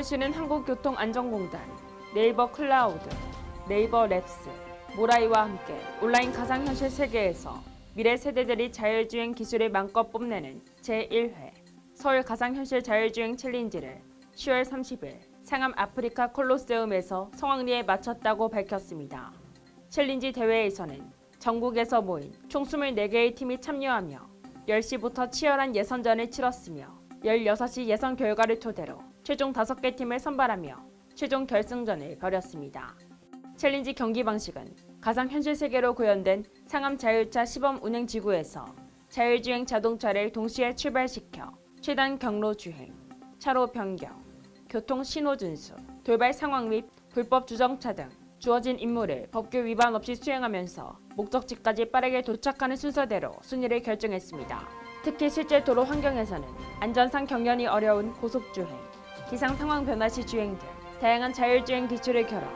서울시는 한국교통안전공단, 네이버 클라우드, 네이버 랩스, 모라이와 함께 온라인 가상현실 세계에서 미래 세대들이 자율주행 기술을 마음껏 뽐내는 제1회 서울 가상현실 자율주행 챌린지를 10월 30일 상암 아프리카 콜로세움에서 성황리에 마쳤다고 밝혔습니다. 챌린지 대회에서는 전국에서 모인 총 24개의 팀이 참여하며 10시부터 치열한 예선전을 치렀으며 16시 예선 결과를 토대로 최종 5개 팀을 선발하며 최종 결승전을 벌였습니다. 챌린지 경기 방식은 가상현실 세계로 구현된 상암 자율차 시범 운행 지구에서 자율주행 자동차를 동시에 출발시켜 최단 경로 주행, 차로 변경, 교통 신호 준수, 돌발 상황 및 불법 주정차 등 주어진 임무를 법규 위반 없이 수행하면서 목적지까지 빠르게 도착하는 순서대로 순위를 결정했습니다. 특히 실제 도로 환경에서는 안전상 경련이 어려운 고속주행, 기상 상황 변화 시 주행 등 다양한 자율주행 기술을 결합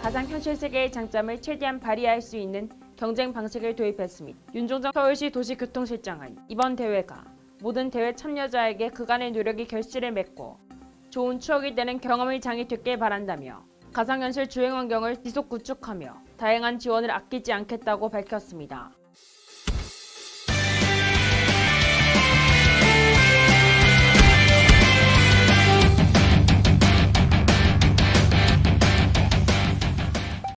가상 현실 세계의 장점을 최대한 발휘할 수 있는 경쟁 방식을 도입했습니다. 윤종정 서울시 도시교통실장은 이번 대회가 모든 대회 참여자에게 그간의 노력이 결실을 맺고 좋은 추억이 되는 경험의 장이 됐길 바란다며 가상현실 주행 환경을 지속 구축하며 다양한 지원을 아끼지 않겠다고 밝혔습니다.